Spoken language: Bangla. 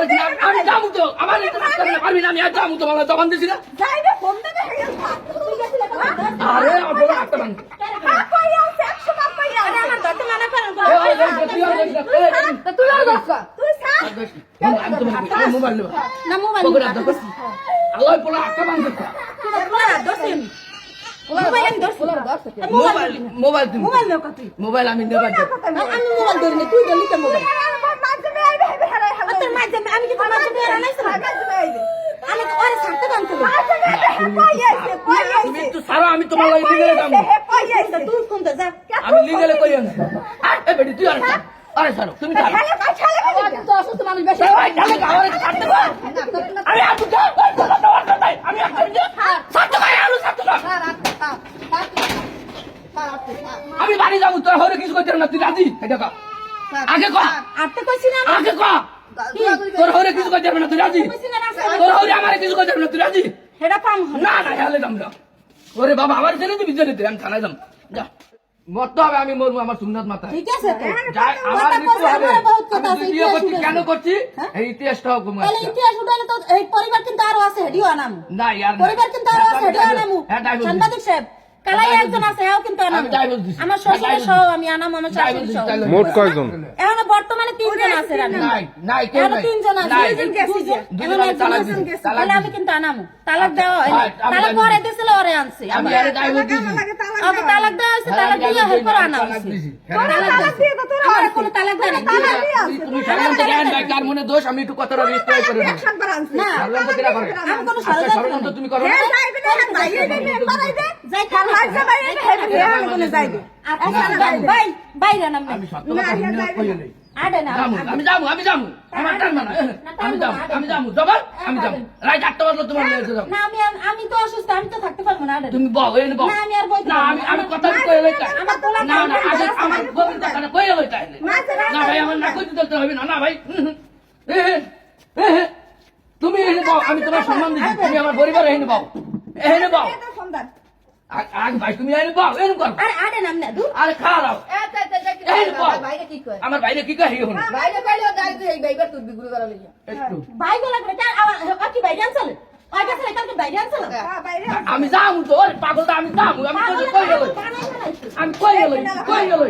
আমার আমি- যাব তো আমার পারবি না আমি আর যাব তো আমার জবান দিছি না হয়ে? আরে হ্যাঁ, মোবাইল আল্লাহ পোলা আমি মোবাইল মোবাইল তুমি মোবাইল নেও কা তুই আমি ধরলি মোবাইল তুই আর আমার মাঝে আইবে, হেবে হেরাই হেলাইবে। তোর মাঝে আমি কি তোর মাঝে বের আনাইছি না মাঝে আইবে। আমি তো ওরে ছাড়তে জানতো মাঝে আইবে, হে পাইয়া আছে, পাইয়া তুমি। একটু সারা আমি তোমার লাগি লিগেলে আছে। তুই কোন যা আমি লিগেলে কই না এ বেটি তুই আরে। আরে ছাড়ো তুমি ছাড়ো আমি আর আমি আর বাড়ি যাব তোর হরে কিছু করতে না তুই রাজি আগে ক আটতে কইছি না আগে ক তোর হরে কিছু করতে না তুই রাজি? তোর হরে আমার কিছু করতে না তুই রাজি? হেডা পাম না না হেলে যাম না। ওরে বাবা আমার ছেলে তুই বিজয় দিতে আমি থানায় যাম। যা। মরতে হবে আমি মরবো আমার সুন্নাত মাথায়। ঠিক আছে আমার মৃত্যু হবে। আমি দ্বিতীয় করছি কেন করছি? হ্যাঁ? এই ইতিহাসটাও কমে তাহলে ইতিহাস উঠাইলে তো এই পরিবার কিন্তু আরও আছে হেডিও আনামু। না ইয়ার পরিবার কিন্তু আরও আছে হেডিও আনামু। হ্যাঁ সাংবাদিক সাহেব কালাই একজন আছে হ্যাঁ কিন্তু আনামু আমি ডাইভোর্স আমার শ্বশুরের সহ আমি আনামু আমার শাশুড়ি সহ। মোট কয়জন? এখন বর্তমানে তিনজন আছে রানী। নাই নাই কেউ নাই। তিনজন আছে। দুইজন গেছে যে। দুজন এখন আমি একজন তালাক আছে। তাহলে আমি কিন্তু আনামু। তালাক দেওয়া হয়নি আমি তালাক জানি। দিছিল ওরে আনছি। আমি আমি আরে ডাইভোর্স দিছি ওকে তালাক দেওয়া হয়েছে তালাক দিয়ে হেল্প করে আনা তালাক হয়েছে দিছি। তোরা তালাক দিয়ে তো তোরা আমার আছে। তালাক দেয় তালাক দিয়ে আছে। তুমি ষড়যন্ত্র জ্ঞান নাই কার মনে দোষ? আমি একটু কথাটা রিপ্লাই করে। না, করে আমি কোনো। তুমি করো না। যাই আমি সত্য কথা শুনে কইলে নেই। আডে না যাব আমি যাব আমার টান মানা আমি যাব আমি যাব জবান আমি যাব। রাইট আটটা বাজলো তোমার নিয়ে এসে যাব না আমি আমি তো অসুস্থ আমি তো থাকতে পারব না তুমি বল এই বল। না, আমি আর না আমি আমি কথা কই লই তাই না না টাইম আমার আমি- কথা কই লই তাই না ভাই আমার না কইতে দিতে হবে না না ভাই। তুমি এনে পাও আমি তোমার সম্মান দিচ্ছি। তুমি আমার পরিবার এনে পাও এনে পাও আগে ভাই তুমি এনে পাও এনে কর আরে আডে নাম না দূর। আরে খাওয়া এনে পাও বাইরে কি কয়? আমার বাইরে কি কই হন বাইরে কইলেও যাই তুই এই বাইবার তুই বিগুলো করা লইয়া একটু। ভাই বলা করে তার আবার কি বাইরে আনছলে ওই কাছে কালকে বাইরে আনছলে আমি যাম তো পাগল তো আমি যাম আমি কই গেল? আমি কই গেল কই গেল?